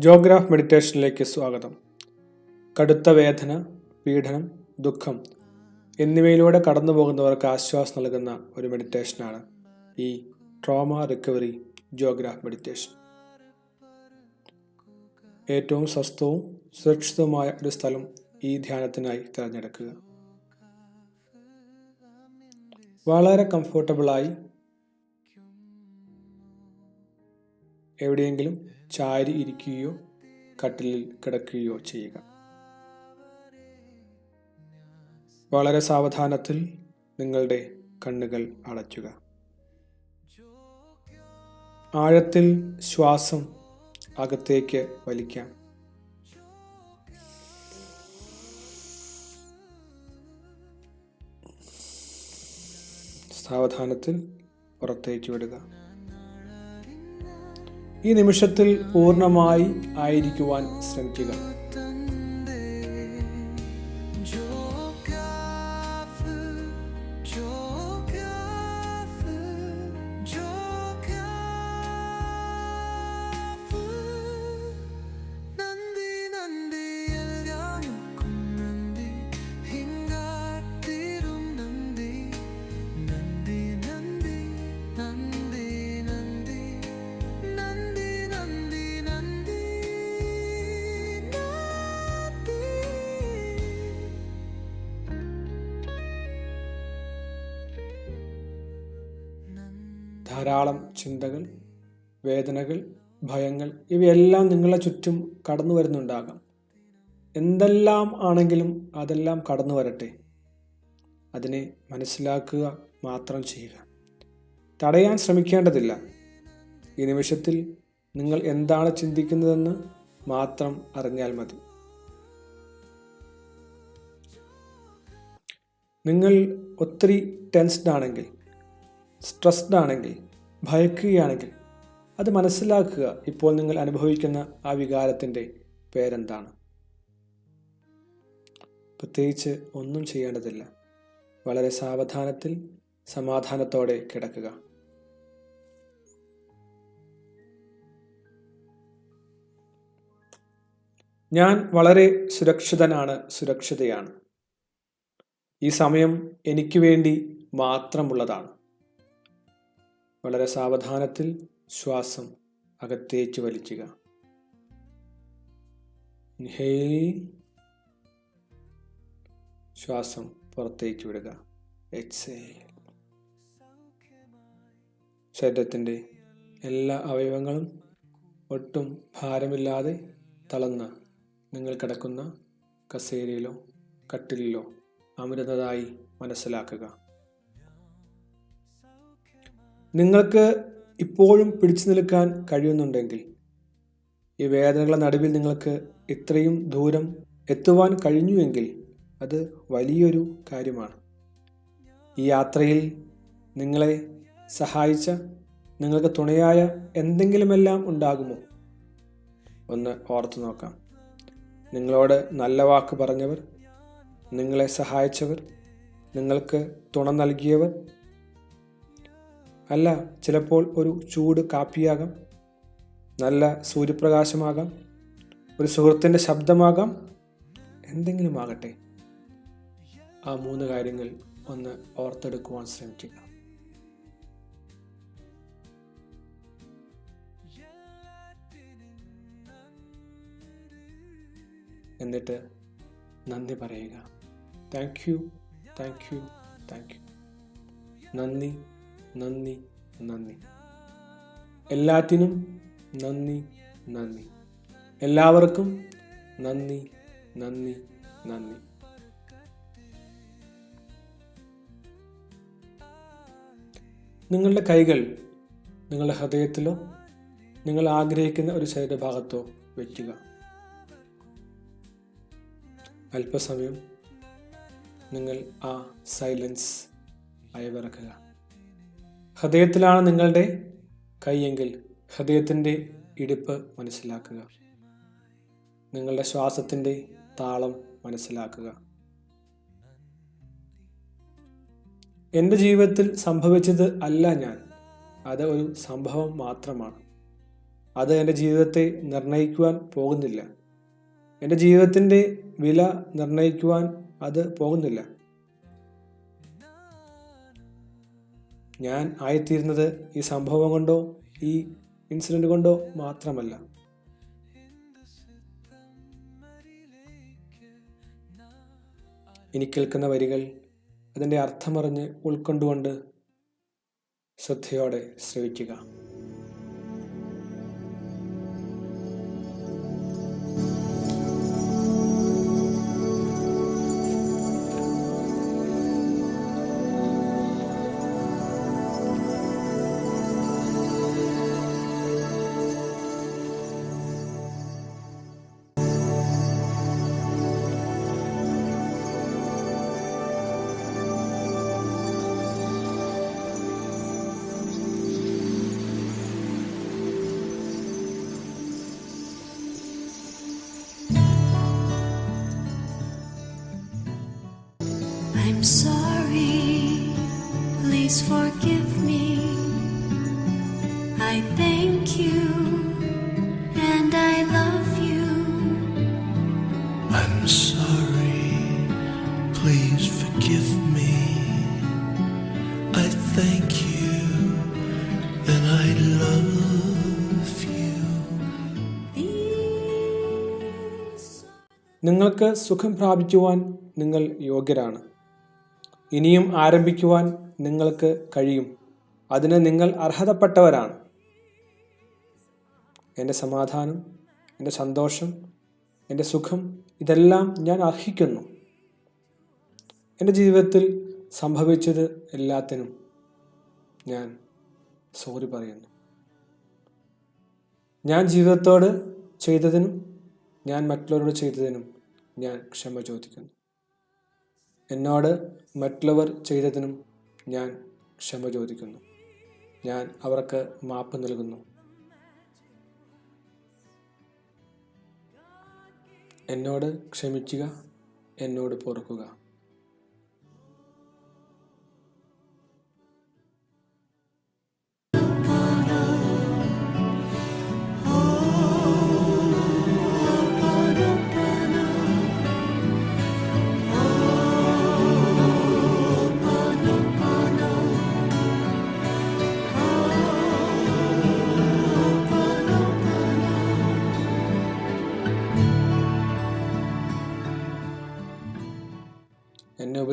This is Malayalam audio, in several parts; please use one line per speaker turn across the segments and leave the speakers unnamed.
ജോഗ്രാഫ് മെഡിറ്റേഷനിലേക്ക് സ്വാഗതം. കടുത്ത വേദന പീഡനം ദുഃഖം എന്നിവയിലൂടെ കടന്നു പോകുന്നവർക്ക് ആശ്വാസം നൽകുന്ന ഒരു മെഡിറ്റേഷനാണ് ഈ ട്രോമ റിക്കവറി ജോഗ്രാഫ് മെഡിറ്റേഷൻ. ഏറ്റവും സ്വസ്ഥവും സുരക്ഷിതവുമായ ഒരു സ്ഥലം ഈ ധ്യാനത്തിനായി തിരഞ്ഞെടുക്കുക. വളരെ കംഫർട്ടബിളായി എവിടെയെങ്കിലും ചാരി ഇരിക്കുകയോ കട്ടിലിൽ കിടക്കുകയോ ചെയ്യുക. വളരെ സാവധാനത്തിൽ നിങ്ങളുടെ കണ്ണുകൾ അടയ്ക്കുക. ആഴത്തിൽ ശ്വാസം അകത്തേക്ക് വലിക്കാം. സാവധാനത്തിൽ പുറത്തേക്ക് വിടുക. ഈ നിമിഷത്തിൽ പൂർണമായി ആയിരിക്കുവാൻ ശ്രമിക്കുക. ധാരാളം ചിന്തകൾ വേദനകൾ ഭയങ്ങൾ ഇവയെല്ലാം നിങ്ങളെ ചുറ്റും കടന്നു വരുന്നുണ്ടാകാം. എന്തെല്ലാം ആണെങ്കിലും അതെല്ലാം കടന്നു വരട്ടെ. അതിനെ മനസ്സിലാക്കുക മാത്രം ചെയ്യുക. തടയാൻ ശ്രമിക്കേണ്ടതില്ല. ഈ നിമിഷത്തിൽ നിങ്ങൾ എന്താണ് ചിന്തിക്കുന്നതെന്ന് മാത്രം അറിഞ്ഞാൽ മതി. നിങ്ങൾ ഒത്തിരി ടെൻസ്ഡ് ആണെങ്കിൽ സ്ട്രെസ്ഡ് ആണെങ്കിൽ ഭയക്കുകയാണെങ്കിൽ അത് മനസ്സിലാക്കുക ഇപ്പോൾ നിങ്ങൾ അനുഭവിക്കുന്ന ആ വികാരത്തിന്റെ പേരെന്താണ്. പ്രത്യേകിച്ച് ഒന്നും ചെയ്യേണ്ടതില്ല. വളരെ സാവധാനത്തിൽ സമാധാനത്തോടെ കിടക്കുക. ഞാൻ വളരെ സുരക്ഷിതനാണ് സുരക്ഷിതയാണ്. ഈ സമയം എനിക്ക് വേണ്ടി മാത്രമുള്ളതാണ്. വളരെ സാവധാനത്തിൽ ശ്വാസം അകത്തേക്ക് വലിക്കുക ശ്വാസം പുറത്തേക്ക് വിടുക. ശരീരത്തിന്റെ എല്ലാ അവയവങ്ങളും ഒട്ടും ഭാരമില്ലാതെ തളർന്ന് നിങ്ങൾ കിടക്കുന്ന കസേരയിലോ കട്ടിലിലോ അമൃതതായി മനസ്സിലാക്കുക. നിങ്ങൾക്ക് ഇപ്പോഴും പിടിച്ചു നിൽക്കാൻ കഴിയുന്നുണ്ടെങ്കിൽ ഈ വേദനകളുടെ നടുവിൽ നിങ്ങൾക്ക് ഇത്രയും ദൂരം എത്തുവാൻ കഴിഞ്ഞുവെങ്കിൽ അത് വലിയൊരു കാര്യമാണ്. ഈ യാത്രയിൽ നിങ്ങളെ സഹായിച്ച നിങ്ങൾക്ക് തുണയായ എന്തെങ്കിലുമെല്ലാം ഉണ്ടാകുമോ? ഒന്ന് ഓർത്തു നോക്കാം. നിങ്ങളോട് നല്ല വാക്ക് പറഞ്ഞവർ നിങ്ങളെ സഹായിച്ചവർ നിങ്ങൾക്ക് തുണ നൽകിയവർ അല്ല ചിലപ്പോൾ ഒരു ചൂട് കാപ്പിയാകാം നല്ല സൂര്യപ്രകാശമാകാം ഒരു സുഹൃത്തിന്റെ ശബ്ദമാകാം എന്തെങ്കിലും ആകട്ടെ. ആ മൂന്ന് കാര്യങ്ങൾ ഒന്ന് ഓർത്തെടുക്കുവാൻ ശ്രമിക്കുക. എന്നിട്ട് നന്ദി പറയുക. Thank you thank you thank you നന്ദി. നന്ദി നന്ദി. എല്ലാറ്റിനും നന്ദി നന്ദി. എല്ലാവർക്കും നന്ദി നന്ദി നന്ദി. നിങ്ങളുടെ കൈകൾ നിങ്ങളുടെ ഹൃദയത്തിലോ നിങ്ങൾ ആഗ്രഹിക്കുന്ന ഒരു ശരീരഭാഗത്തോ വയ്ക്കുക അല്പസമയം നിങ്ങൾ ആ സൈലൻസ് അയവിറക്കുക. ഹൃദയത്തിലാണ് നിങ്ങളുടെ കൈയെങ്കിൽ ഹൃദയത്തിന്റെ ഇടിപ്പ് മനസ്സിലാക്കുക. നിങ്ങളുടെ ശ്വാസത്തിന്റെ താളം മനസ്സിലാക്കുക. എന്റെ ജീവിതത്തിൽ സംഭവിച്ചത് അല്ല ഞാൻ. അത് ഒരു സംഭവം മാത്രമാണ്. അത് എന്റെ ജീവിതത്തെ നിർണയിക്കുവാൻ പോകുന്നില്ല. എന്റെ ജീവിതത്തിന്റെ വില നിർണയിക്കുവാൻ അത് പോകുന്നില്ല. ഞാൻ ആയിത്തീരുന്നത് ഈ സംഭവം കൊണ്ടോ ഈ ഇൻസിഡന്റ് കൊണ്ടോ മാത്രമല്ല. ഇനി കേൾക്കുന്ന വരികൾ അതിന്റെ അർത്ഥമറിഞ്ഞ് ഉൾക്കൊണ്ടുകൊണ്ട് ശ്രദ്ധയോടെ ശ്രവിക്കുക. നിങ്ങൾക്ക് സുഖം പ്രാപിക്കുവാൻ നിങ്ങൾ യോഗ്യരാണ്. ഇനിയും ആരംഭിക്കുവാൻ നിങ്ങൾക്ക് കഴിയും. അതിന് നിങ്ങൾ അർഹതപ്പെട്ടവരാണ്. എന്റെ സമാധാനം എന്റെ സന്തോഷം എന്റെ സുഖം ഇതെല്ലാം ഞാൻ അർഹിക്കുന്നു. എന്റെ ജീവിതത്തിൽ സംഭവിച്ചത് എല്ലാത്തിനും ഞാൻ സോറി പറയുന്നു. ഞാൻ ജീവിതത്തോട് ചെയ്തതിനും ഞാൻ മറ്റുള്ളവരോട് ചെയ്തതിനും ഞാൻ ക്ഷമ ചോദിക്കുന്നു. എന്നോട് മറ്റുള്ളവർ ചെയ്തതിനും ഞാൻ ക്ഷമ ചോദിക്കുന്നു. ഞാൻ അവർക്ക് മാപ്പ് നൽകുന്നു. എന്നോട് ക്ഷമിക്കുക എന്നോട് പൊറുക്കുക.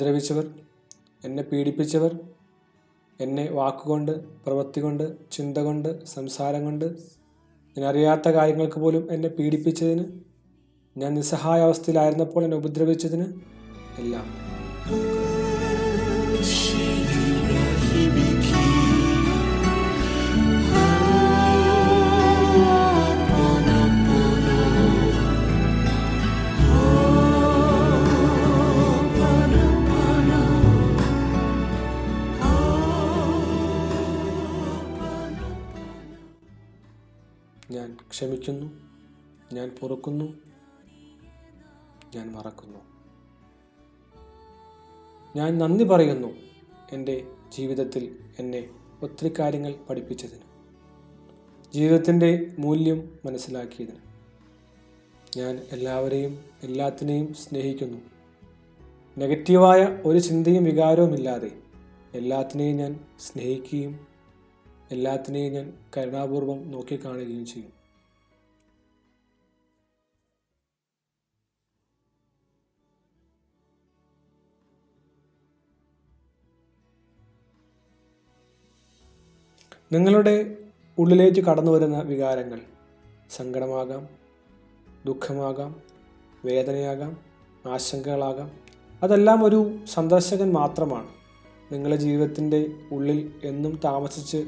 ഉപദ്രവിച്ചവർ എന്നെ പീഡിപ്പിച്ചവർ എന്നെ വാക്കുകൊണ്ട് പ്രവൃത്തി കൊണ്ട് ചിന്ത കൊണ്ട് സംസാരം കൊണ്ട് ഞാൻ അറിയാത്ത കാര്യങ്ങൾക്ക് പോലും എന്നെ പീഡിപ്പിച്ചതിന് ഞാൻ നിസ്സഹായ അവസ്ഥയിലായിരുന്നപ്പോൾ എന്നെ ഉപദ്രവിച്ചതിന് എല്ലാം. ഞാൻ ക്ഷമിക്കുന്നു. ഞാൻ പൊറുക്കുന്നു. ഞാൻ മറക്കുന്നു. ഞാൻ നന്ദി പറയുന്നു എന്റെ ജീവിതത്തിൽ എന്നെ ഒത്തിരി കാര്യങ്ങൾ പഠിപ്പിച്ചതിന് ജീവിതത്തിന്റെ മൂല്യം മനസ്സിലാക്കിയതിന്. ഞാൻ എല്ലാവരെയും എല്ലാത്തിനെയും സ്നേഹിക്കുന്നു. നെഗറ്റീവായ ഒരു ചിന്തയും വികാരവും ഇല്ലാതെ എല്ലാത്തിനെയും ഞാൻ സ്നേഹിക്കുകയും എല്ലാത്തിനെയും ഞാൻ കരുണാപൂർവം നോക്കിക്കാണുകയും ചെയ്യും. നിങ്ങളുടെ ഉള്ളിലേക്ക് കടന്നു വരുന്ന വികാരങ്ങൾ സങ്കടമാകാം ദുഃഖമാകാം വേദനയാകാം ആശങ്കകളാകാം. അതെല്ലാം ഒരു സന്ദർശകൻ മാത്രമാണ്. നിങ്ങളുടെ ജീവിതത്തിന്റെ ഉള്ളിൽ എന്നും താമസിച്ച്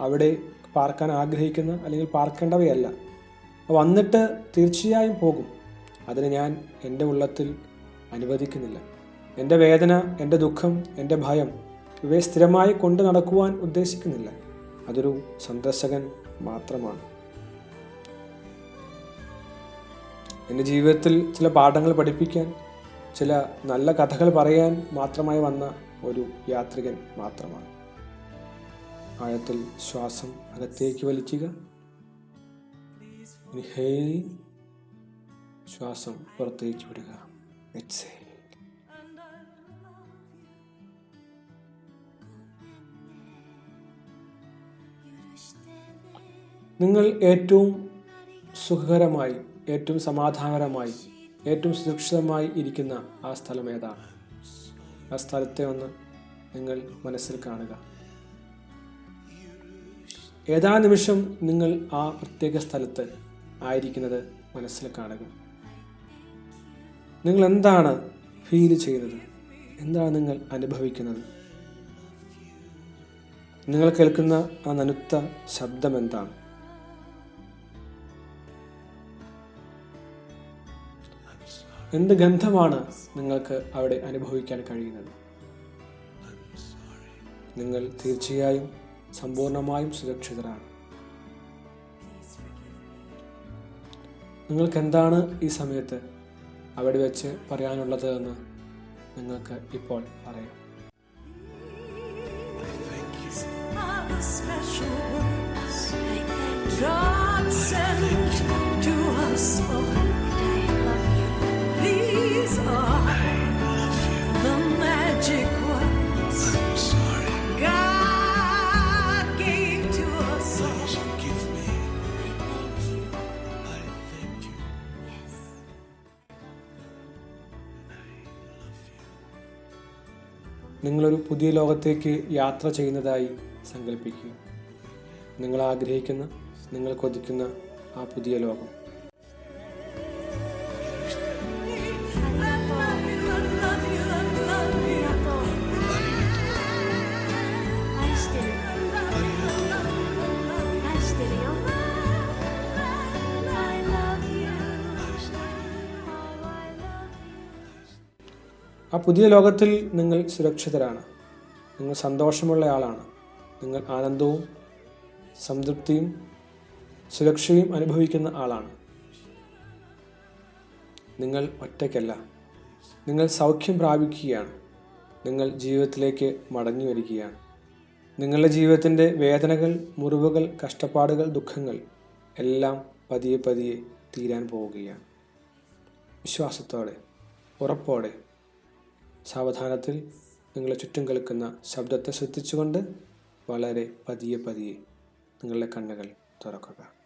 അവിടെ പാർക്കാൻ ആഗ്രഹിക്കുന്ന അല്ലെങ്കിൽ പാർക്കേണ്ടവയല്ല. വന്നിട്ട് തീർച്ചയായും പോകും. അതിന് ഞാൻ എന്റെ ഉള്ളത്തിൽ അനുവദിക്കുന്നില്ല. എന്റെ വേദന എന്റെ ദുഃഖം എന്റെ ഭയം ഇവയെ സ്ഥിരമായി കൊണ്ടു നടക്കുവാൻ ഉദ്ദേശിക്കുന്നില്ല. അതൊരു സന്ദർശകൻ മാത്രമാണ്. എന്റെ ജീവിതത്തിൽ ചില പാഠങ്ങൾ പഠിപ്പിക്കാൻ ചില നല്ല കഥകൾ പറയാൻ മാത്രമായി വന്ന ഒരു യാത്രികൻ മാത്രമാണ്. ആഴത്തിൽ ശ്വാസം അകത്തേക്ക് വലിക്കുക. ശ്വാസം പുറത്തേക്ക് വിടുക. എക്സേൽ നിങ്ങൾ ഏറ്റവും സുഖകരമായി ഏറ്റവും സമാധാനകരമായി ഏറ്റവും സുരക്ഷിതമായി ഇരിക്കുന്ന ആ സ്ഥലം ഏതാണ്? ആ സ്ഥലത്തെ ഒന്ന് നിങ്ങൾ മനസ്സിൽ കാണുക. ഏതാ നിമിഷം നിങ്ങൾ ആ പ്രത്യേക സ്ഥലത്ത് ആയിരിക്കുന്നത് മനസ്സിൽ കാണുക? നിങ്ങൾ എന്താണ് ഫീൽ ചെയ്യുന്നത്? എന്താണ് നിങ്ങൾ അനുഭവിക്കുന്നത്? നിങ്ങൾ കേൾക്കുന്ന ആ നനുത്ത ശബ്ദം എന്താണ്? എന്ത് ഗന്ധമാണ് നിങ്ങൾക്ക് അവിടെ അനുഭവിക്കാൻ കഴിയുന്നത്? നിങ്ങൾ തീർച്ചയായും സമ്പൂർണമായും സുരക്ഷിതരാണ്. നിങ്ങൾക്ക് എന്താണ് ഈ സമയത്ത് അവിടെ വെച്ച് പറയാനുള്ളത് എന്ന് നിങ്ങൾക്ക് ഇപ്പോൾ പറയാം
special words.
പുതിയ ലോകത്തേക്ക് യാത്ര ചെയ്യുന്നതായി സങ്കല്പിക്കുക. നിങ്ങൾ ആഗ്രഹിക്കുന്ന നിങ്ങൾ കൊതിക്കുന്ന ആ പുതിയ ലോകം. ആ പുതിയ ലോകത്തിൽ നിങ്ങൾ സുരക്ഷിതരാണ്. നിങ്ങൾ സന്തോഷമുള്ള ആളാണ്. നിങ്ങൾ ആനന്ദവും സംതൃപ്തിയും സുരക്ഷയും അനുഭവിക്കുന്ന ആളാണ്. നിങ്ങൾ ഒറ്റയ്ക്കല്ല. നിങ്ങൾ സൗഖ്യം പ്രാപിക്കുകയാണ്. നിങ്ങൾ ജീവിതത്തിലേക്ക് മടങ്ങി വരികയാണ്. നിങ്ങളുടെ ജീവിതത്തിന്റെ വേദനകൾ മുറിവുകൾ കഷ്ടപ്പാടുകൾ ദുഃഖങ്ങൾ എല്ലാം പതിയെ പതിയെ തീരാൻ പോവുകയാണ്. വിശ്വാസത്തോടെ ഉറപ്പോടെ സാവധാനത്തിൽ നിങ്ങളെ ചുറ്റും കേൾക്കുന്ന ശബ്ദത്തെ ശ്രദ്ധിച്ചുകൊണ്ട് വളരെ പതിയെ പതിയെ നിങ്ങളുടെ കണ്ണുകൾ തുറക്കുക.